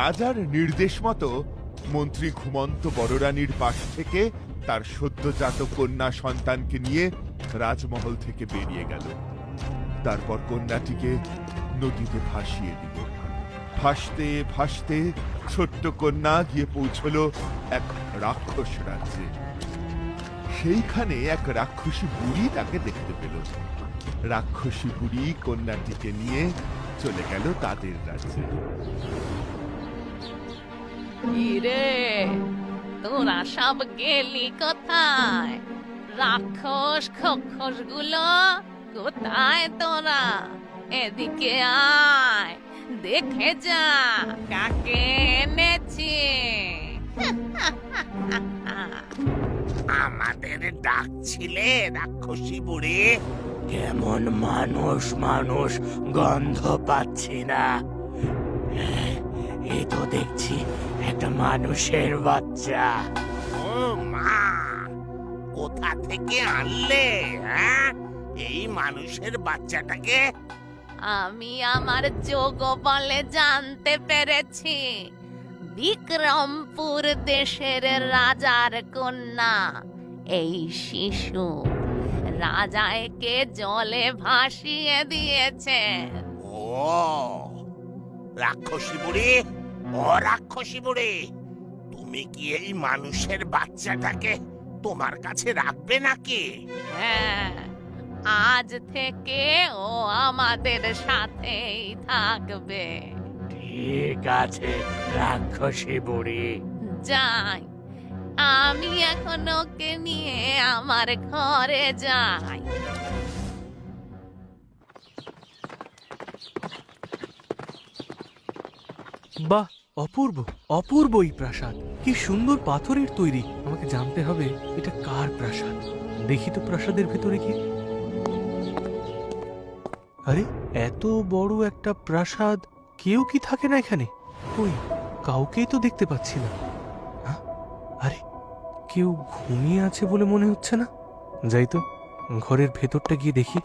রাজার নির্দেশ মতো মন্ত্রী ঘুমন্ত বড়রানীর পাশ থেকে তার সদ্যজাত কন্যা সন্তানকে নিয়ে রাজমহল থেকে বেরিয়ে গেল। তারপর কন্যাটিকে নদীতে ভাসিয়ে দিল। ভাসতে ভাসতে ছোট্ট কন্যা গিয়ে পৌঁছল এক রাক্ষস রাজ্যে। সেইখানে এক রাক্ষসী বুড়ি তাকে দেখতে পেল। রাক্ষসী বুড়ি কন্যাটিকে নিয়ে চলে গেল তাদের রাজ্যে। কিরে তোরা সব গেলি কোথায়? রাক্ষস খক্ষসগুলো কোথায় তোরা? এদিকে আয়, দেখে যা কাকে এনেছি। আমাদের ডাকছিলে রাক্ষসী বুড়ি। কেমন মানুষ মানুষ গন্ধ পাচ্ছি না। এই তো একটা মানুষের বাচ্চা। ও মা কোথা থেকে আনলে হ্যাঁ? এই মানুষের বাচ্চাটাকে? আমি আমার যোগ বলে জানতে পেরেছি। বিক্রমপুর দেশের রাজার কন্যা এই শিশু। রাজা একে জলে ভাসিয়ে দিয়েছে। ও রাক্ষসী বুড়ি ও রাক্ষসী বুড়ি। তুমি কি এই মানুষের বাচ্চাটাকে তোমার কাছে রাখবে নাকি? হ্যাঁ আজ থেকে ও আমাদের সাথেই থাকবে। ঠিক আছে রাক্ষসী বুড়ি। যাই আমি এখন ওকে নিয়ে আমার ঘরে যাই। বাহ অপূর্ব অপূর্ব এই প্রাসাদ। কি সুন্দর পাথরের তৈরি। আমাকে জানতে হবে এটা কার প্রাসাদ? দেখি তো প্রাসাদের ভেতরে কি আরে, এত বড় একটা প্রাসাদ, কেউ কি থাকে না এখানে? কই কাউকেই তো দেখতে পাচ্ছি না? আরে, কেউ ঘুমিয়ে আছে বলে মনে হচ্ছে না? যাই তো, ঘরের ভেতরটা গিয়ে দেখি।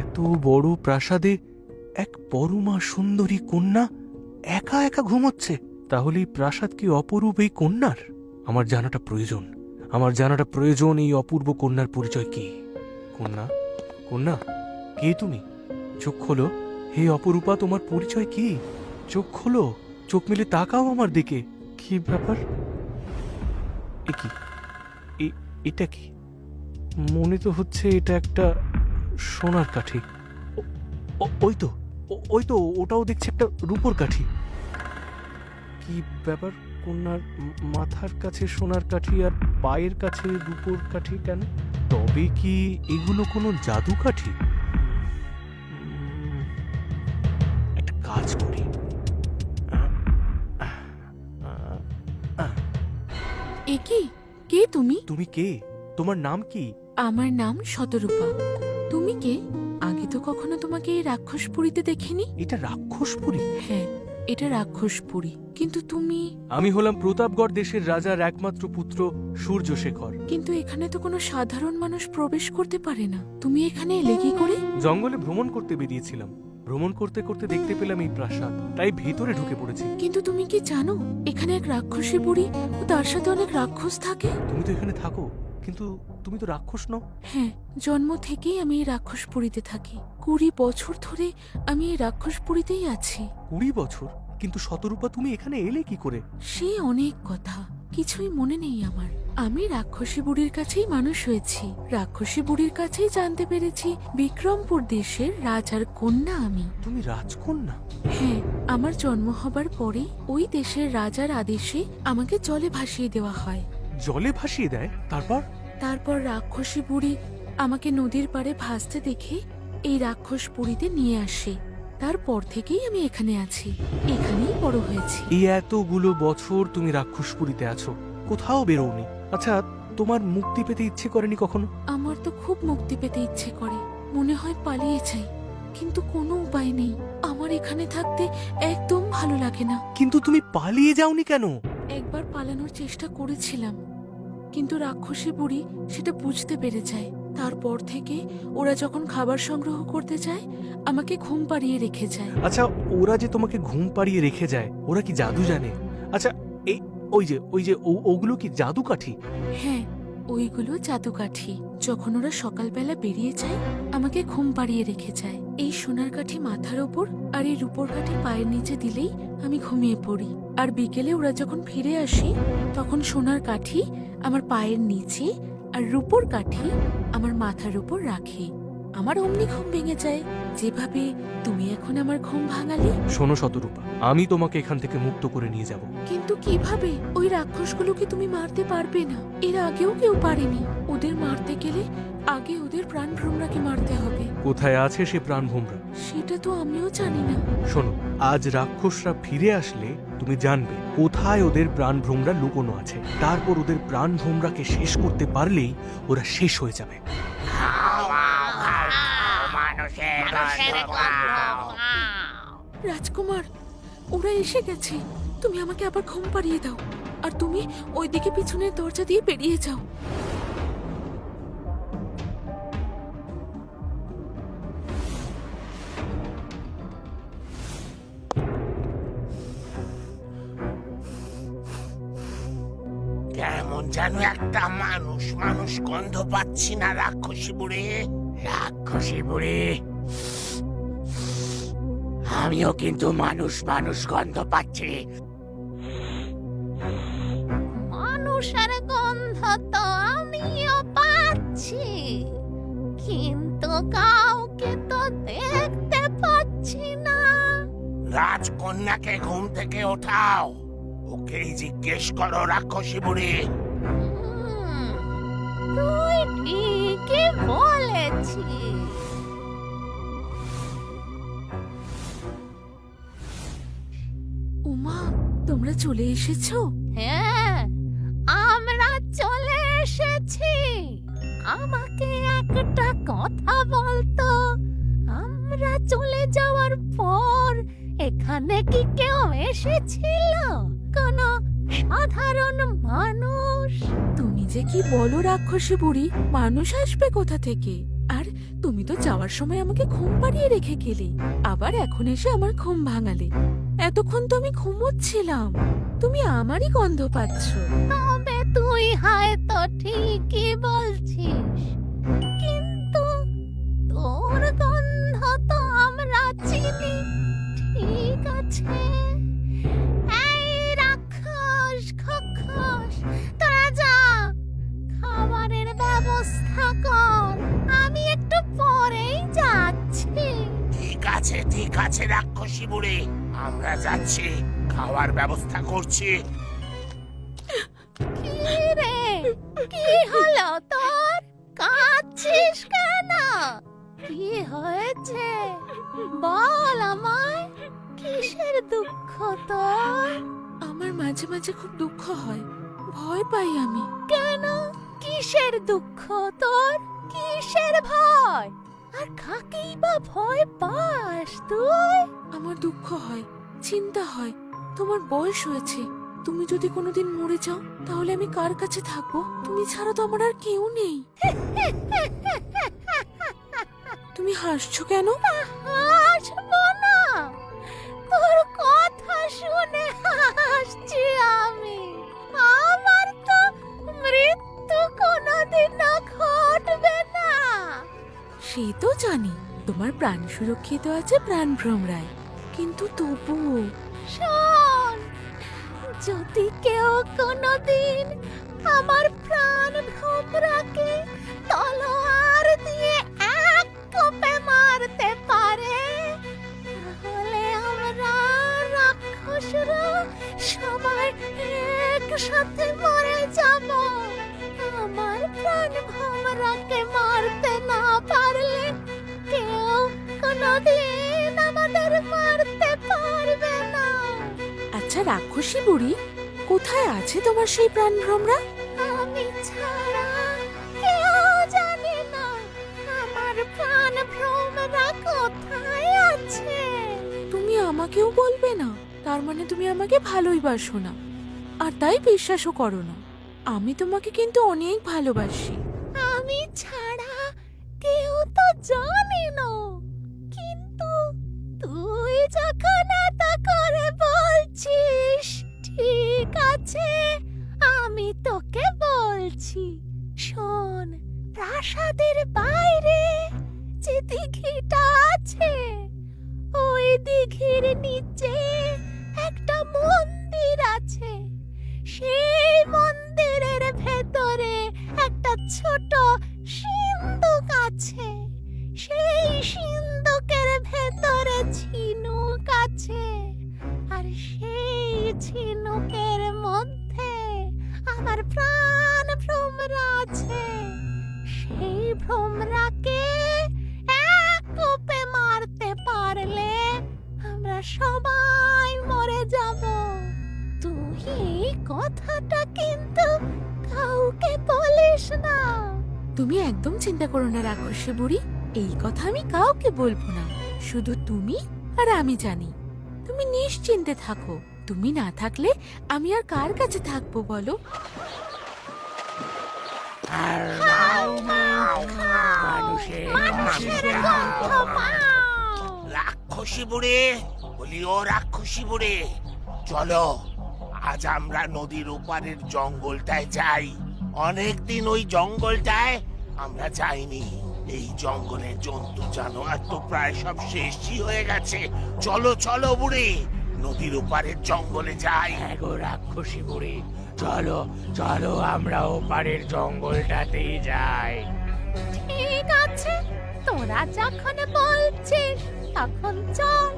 এত বড় প্রাসাদে এক পরমা সুন্দরী কন্যা একা একা ঘুমোচ্ছে। তাহলে এই প্রাসাদ কি অপরূপ এই কন্যার? আমার জানাটা প্রয়োজন। আমার জানাটা প্রয়োজন এই অপূর্ব কন্যার পরিচয় কি? কন্যা? কন্যা? কে তুমি? চোখ খোলো। হে অপরূপা, তোমার পরিচয় কি? চোখ খোলো। চোখ মেলে তাকাও আমার দিকে। কি ব্যাপার? এ কি? এটা কি? মনে তো হচ্ছে এটা একটা সোনার কাঠি। ওই তো। ওই তো ওটাও দেখছি একটা রূপোর কাঠি। কি ব্যাপার কন্যার মাথার কাছে সোনার কাঠি আর পায়ের কাছে রূপোর কাঠি কেন? তবে কি এগুলো কোনো জাদু কাঠি? একটা কাজ করি। এ কি? কে তুমি? তুমি কে? তোমার নাম কি? আমার নাম শতরূপা। তুমি কে? তো কখনো তোমাকে এই রাক্ষসপুরীতে দেখিনি? এটা রাক্ষসপুরী? হ্যাঁ এটা রাক্ষসপুরী। কিন্তু তুমি আমি হলাম প্রতাপগড় দেশের রাজার একমাত্র পুত্র সূর্যশেখর। কিন্তু এখানে তো কোনো সাধারণ মানুষ প্রবেশ করতে পারে না। তুমি এখানে এলে কি করে? জঙ্গলে ভ্রমণ করতে বেরিয়েছিলাম। ভ্রমণ করতে করতে দেখতে পেলাম এই প্রাসাদ। তাই ভিতরে ঢুকে পড়েছি। কিন্তু তুমি কি জানো এখানে এক রাক্ষসী বুড়ি ও তার সাথে অনেক রাক্ষস থাকে? তুমি তো এখানে থাকো। কিন্তু তুমি তো রাক্ষস নও। হ্যাঁ জন্ম থেকেই আমি এই রাক্ষসপুরীতে থাকি। কুড়ি বছর ধরে আমি এই রাক্ষসপুরীতেই আছি। কুড়ি বছর? কিন্তু শতরূপা তুমি এখানে এলে কি করে? সে অনেক কথা। কিছুই মনে নেই আমার। আমি রাক্ষসী বুড়ির কাছেই মানুষ হয়েছি। রাক্ষসী বুড়ির কাছেই জানতে পেরেছি বিক্রমপুর দেশের রাজার কন্যা আমি। তুমি রাজকন্যা? হ্যাঁ আমার জন্ম হবার পরে ওই দেশের রাজার আদেশে আমাকে জলে ভাসিয়ে দেওয়া হয়। জলে ভাসিয়ে দেয়? তারপর? তারপর রাক্ষসী বুড়ি আমাকে নদীর পাড়ে ভাসতে দেখে এই রাক্ষস পুরীতে নিয়ে আসে। তারপর থেকেই আমি এখানে আছি। এখানেই বড় হয়েছি। এই এতগুলো বছর তুমি রাক্ষস রাক্ষসপুরীতে আছো কোথাও বেরোনি আচ্ছা তোমার মুক্তি পেতে ইচ্ছে করেনি কখনো? আমার তো খুব মুক্তি পেতে ইচ্ছে করে মনে হয় পালিয়ে যাই। কিন্তু কোনো উপায় নেই। আমার এখানে থাকতে একদম ভালো লাগে না। কিন্তু তুমি পালিয়ে যাওনি কেন? একবার পালানোর চেষ্টা করেছিলাম। কিন্তু রাক্ষসী বুড়ি সেটা বুঝতে পেরে যায়। তারপর থেকে ওরা যখন খাবার সংগ্রহ করতে যায় আমাকে ঘুম পাড়িয়ে রেখে যায়। আচ্ছা ওরা যে তোমাকে ঘুম পাড়িয়ে রেখে যায় ওরা কি জাদু জানে? আচ্ছা এই ওই যে ওই যে ওগুলো কি জাদু কাঠি হ্যাঁ ওইগুলো জাদুকাঠি। যখন ওরা সকালবেলা বেরিয়ে যায়, আমাকে ঘুম পাড়িয়ে রেখে যায়। এই সোনার কাঠি মাথার ওপর আর এই রূপোর কাঠি পায়ের নিচে দিলেই আমি ঘুমিয়ে পড়ি। আর বিকেলে ওরা যখন ফিরে আসি, তখন সোনার কাঠি আমার পায়ের নিচে আর রূপোর কাঠি আমার মাথার উপর রাখে। আমার অমনি ঘুম ভেঙে যায়। যেভাবে তুমি এখন আমার ঘুম ভাঙালে? শোনো শতরূপা আমি তোমাকে এখান থেকে মুক্ত করে নিয়ে যাব। কিন্তু কীভাবে? ওই রাক্ষসগুলোকে তুমি মারতে পারবে না। এর আগেও কেউ পারেনি। ওদের মারতে গেলে আগে ওদের প্রাণ ভ্রমরাকে মারতে হবে। কোথায় আছে সে প্রাণ ভ্রমরা সেটা তো আমিও জানি না। শোনো আজ রাক্ষসরা ফিরে আসলে তুমি জানবে কোথায় ওদের প্রাণভ্রমরা লুকোনো আছে। তারপর ওদের প্রাণভ্রমরাকে শেষ করতে পারলেই ওরা শেষ হয়ে যাবে। রাজকুমার, ওরা এসে গেছে। তুমি আমাকে আবার ঘুম পাড়িয়ে দাও। আর তুমি ওইদিকে পিছনের দরজা দিয়ে বেরিয়ে যাও। কেমন যেন একটা মানুষ মানুষ গন্ধ পাচ্ছি না, রাক্ষসী বুড়ি। রাক্ষসী বুড়ি। আমিও কিন্তু মানুষ মানুষ গন্ধ পাচ্ছি। মানুষের গন্ধ তো আমিও পাচ্ছি। কিন্তু কাউকে তো দেখতে পাচ্ছি না। রাজকন্যাকে ঘুম থেকে ওঠাও। ওকেই জিজ্ঞেস করো রাক্ষসী বুড়ি। তুই ঠিকই বলেছিস। তোমরা চলে এসেছ? হ্যাঁ আমরা চলে এসেছি। আমাকে একটা কথা বলতো। আমরা চলে যাওয়ার পর এখানে কি কেউ এসেছিল? কোন সাধারণ মানুষ? তুমি যে কি বলো রাক্ষসী বুড়ি মানুষ আসবে কোথা থেকে? আর তুমি তো যাওয়ার সময় আমাকে ঘুম পাড়িয়ে রেখে গেলে। আবার এখন এসে আমার ঘুম ভাঙালে। এতক্ষণ তো আমি ঘুমোচ্ছিলাম। তুমি আমারই গন্ধ পাচ্ছ। তবে তুই হয়তো ঠিকই বলছিস। কিন্তু তোর গন্ধ তো আমরা চিনি। ঠিক আছে? এই রাক্ষস, খক্ষস, তোরা যা, খাবারের ব্যবস্থা কর। পরেই যাচ্ছি। ঠিক আছে ঠিক আছে রাক্ষসী বুড়ি। আমরা যাচ্ছি খাওয়ার ব্যবস্থা করছি। কি রে? কি হলো তোর? কাঁদছিস কেন? কি হয়েছে? বল আমায় কিসের দুঃখ তোর? আমার মাঝে মাঝে খুব দুঃখ হয় ভয় পাই আমি। কেন? কিসের দুঃখ তোর? কিসের ভয়? আর কাকেই বা ভয় পাস তুই? আমার দুঃখ হয় চিন্তা হয় তোমার বয়স হয়েছে। তুমি যদি কোনোদিন মরে যাও তাহলে আমি কার কাছে থাকব? তুমি ছাড়া তো আমার আর কেউ নেই। তুমি হাসছো কেন? হাসবো না। তোর কথা শুনে সে তো জানি, তোমার প্রাণ সুরক্ষিত আছে প্রাণ ভ্রমরায়। কিন্তু তবুও, শোন, যদি কেউ কোনোদিন আমার প্রাণ ভোমরাকে তলোয়ার দিয়ে এক কোপে মারতে পারে, তাহলে আমরা রাক্ষসরা সবাই একসাথে মরে যাব। আমার প্রাণ ভোমরাকে মারতে না পারলে কেউ কোনোদিন আমাদের মারতে পারবে না। আচ্ছা রাক্ষসী বুড়ি কোথায় আছে তোমার সেই প্রাণ ভ্রমরা? আমি ছাড়া কেউ জানে না আমার প্রাণ ভ্রমরা কোথায় আছে। তুমি আমাকেও বলবে না তার মানে তুমি আমাকে ভালোই বাসো না। আর তাই বিশ্বাসও করো না। আমি তোমাকে কিন্তু অনেক ভালোবাসি। আমি ছাড়া কেউ তো জানি না। কিন্তু তুই যখন এত করে বলছিস, ঠিক আছে, আমি তোকে বলছি, শোন, প্রাসাদের বাইরে যে দিঘিটা আছে, ওই দিঘির নিচে একটা মন্দির আছে। সেই মন্দিরের ভেতরে একটা ছোট সিন্ধুক আছে। সেই সিন্ধুকের ভেতরে ঝিনুক আছে। আর সেই ঝিনুকের মধ্যে আমার প্রাণ ভ্রমরা আছে। সেই ভ্রমরাকে এক কোপে মারতে পারলে আমরা সবাই মরে যাব। তুই কথাটা কিন্তু কাউকে বলিস না। তুমি একদম চিন্তা করো না রাক্ষসী বুড়ি এই কথা আমি কাউকে বলব না। শুধু তুমি আর আমি জানি। তুমি নিশ্চিন্তে থাকো। তুমি না থাকলে আমি আর কার কাছে থাকব বলো? রাক্ষসী বুড়ি বলি ও রাক্ষসী বুড়ি। চলো। আজ আমরা নদীর ওপারের জঙ্গলটায় যাই। অনেকদিন ওই জঙ্গলটায় আমরা যাইনি। এই জঙ্গলের জন্তু জানোয়ার তো প্রায় সব শেষই হয়ে গেছে। চলো চলো বুড়ি নদীর ওপারের জঙ্গলে যাই। গো রাক্ষসী বুড়ি চলো চলো আমরা ওপারের জঙ্গলটাতেই যাই। ঠিক আছে তোরা যখন বলছিস তখন চল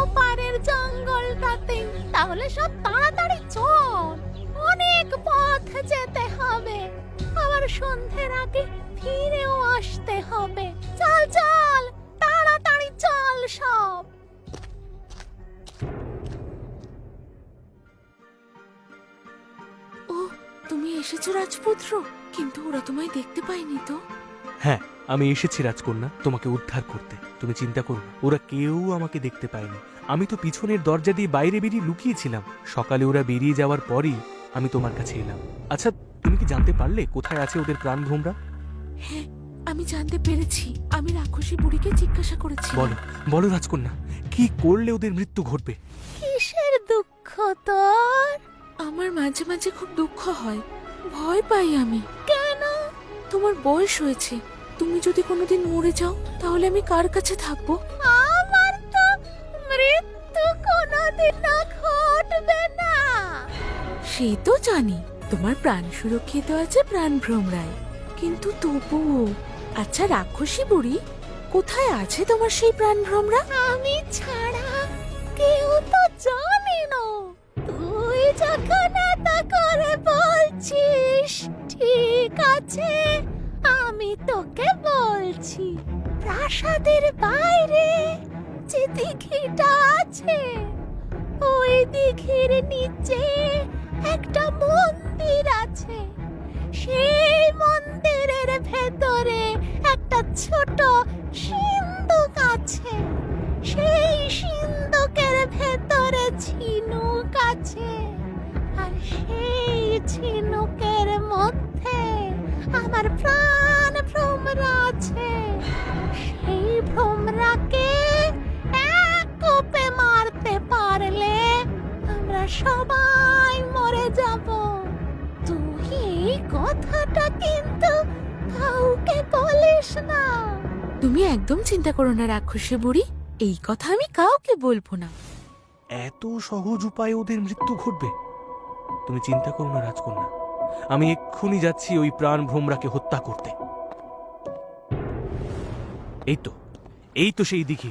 ওপারের জঙ্গলটাতে। তাহলে সব তাড়াতাড়ি চল অনেক পথ যেতে হবে। আবার সন্ধ্যের আগে ফিরেও আসতে হবে। চল চল তাড়াতাড়ি চল সব। ও তুমি এসেছ রাজপুত্র কিন্তু ওরা তোমায় দেখতে পায়নি তো? হ্যাঁ আমি এসেছি রাজকন্যা তোমাকে উদ্ধার করতে। তুমি চিন্তা করো ওরা কেউ আমাকে দেখতে পায়নি। আমি তো পিছনের দরজা দিয়ে বাইরে বেরিয়ে লুকিয়েছিলাম। সকালে ওরা বেরিয়ে যাওয়ার পরই আমি তোমার কাছে এলাম। আচ্ছা তুমি কি জানতে পারলে কোথায় আছে ওদের প্রাণভ্রমরা হ্যাঁ আমি জানতে পেরেছি। আমি রাক্ষসী বুড়িকে জিজ্ঞাসা করেছি। বলো বলো রাজকন্যা কি করলে ওদের মৃত্যু ঘটবে? কিসের দুঃখ তোর? আমার মাঝে মাঝে খুব দুঃখ হয়। ভয় পাই আমি। কেন? তোমার বয়স হয়েছে। তুমি যদি কোনোদিন মরে যাও তাহলে আমি কার কাছে থাকব? আমার তো মৃত্যু কোনোদিন ঘটবে না। সেই তো জানি তোমার প্রাণ সুরক্ষিত আছে প্রাণ ভ্রমরায়। কিন্তু তবুও আচ্ছা রাক্ষসী বুড়ি কোথায় আছে তোমার সেই প্রাণ ভ্রমরা? আমি ছাড়া কেউ তো জানে না। তুই যখন এত করে বলছিস ঠিক আছে আমি তোকে বলছি, প্রাসাদের বাইরে যে দিঘিটা আছে, ওই দিঘির নিচে একটা মন্দির আছে। সেই মন্দিরের ভেতরে একটা ছোট সিন্ধুক আছে। সেই সিন্ধুকের ভেতরে ঝিনুক আছে। আর সেই ঝিনুকের মধ্যে আমার প্রাণ আছে সেই ভ্রমরাকে এক কোপে মারতে পারলে আমরা সবাই মরে যাব। তুই এই কথাটা কিন্তু কাউকে বলিস না। তুমি একদম চিন্তা করো না রাক্ষসী বুড়ি। এই কথা আমি কাউকে বলব না। এত সহজ উপায়ে ওদের মৃত্যু ঘটবে? তুমি চিন্তা করো না রাজকন্যা। আমি এক্ষুনি যাচ্ছি ওই প্রাণ ভ্রমরাকে হত্যা করতে। এই তো এই তো সেই দিঘি।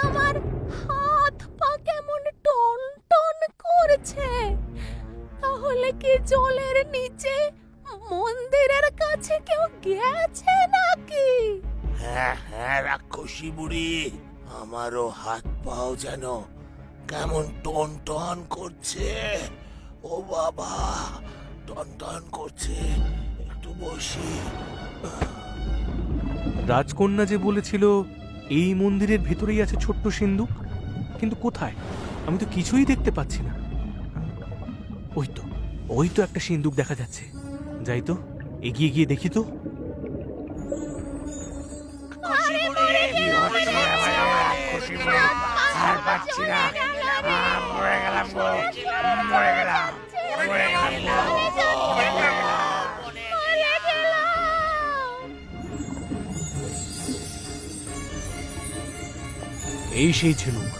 আমার হাত পা কেমন টন টন করছে। তাহলে কি জলের নিচে মন্দিরের কাছে কেউ গেছে নাকি? হ্যাঁ হ্যাঁ রাক্ষসী বুড়ি আমারও হাত পাও যেন কেমন টন টন করছে ও বাবা টন টন করছে একটু বসি রাজকন্যা যে বলেছিল এই মন্দিরের ভেতরেই আছে ছোট্ট সিন্ধুক কিন্তু কোথায় আমি তো কিছুই দেখতে পাচ্ছি না ওই তো ওই তো একটা সিন্দুক দেখা যাচ্ছে যাই তো এগিয়ে গিয়ে দেখি তো খুশি পাচ্ছি না। মরে গেলাম গো। মরে গেলাম মরে গেলাম। এই সেই ঝিনুক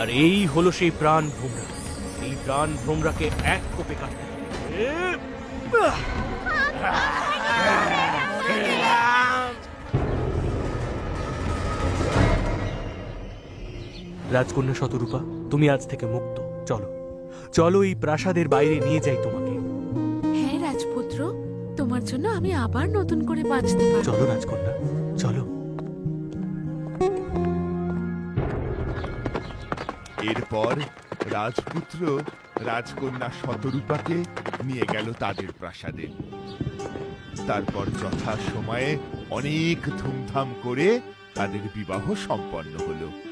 আর এই হলো সেই প্রাণ ভোমরা। এই প্রাণ ভোমরাকে এক কোপে কাটতে রাজকন্যা শতরূপা তুমি আজ থেকে মুক্ত। চলো। চলো এই প্রাসাদের বাইরে নিয়ে যাই তোমাকে। হ্যাঁ রাজপুত্র তোমার জন্য আমি আবার নতুন করে বাঁচতে চলো রাজকন্যা চলো। এরপর রাজপুত্র রাজকন্যা শতরূপাকে নিয়ে গেল তাদের প্রাসাদে। তারপর যথা সময়ে অনেক ধুমধাম করে তাদের বিবাহ সম্পন্ন হলো।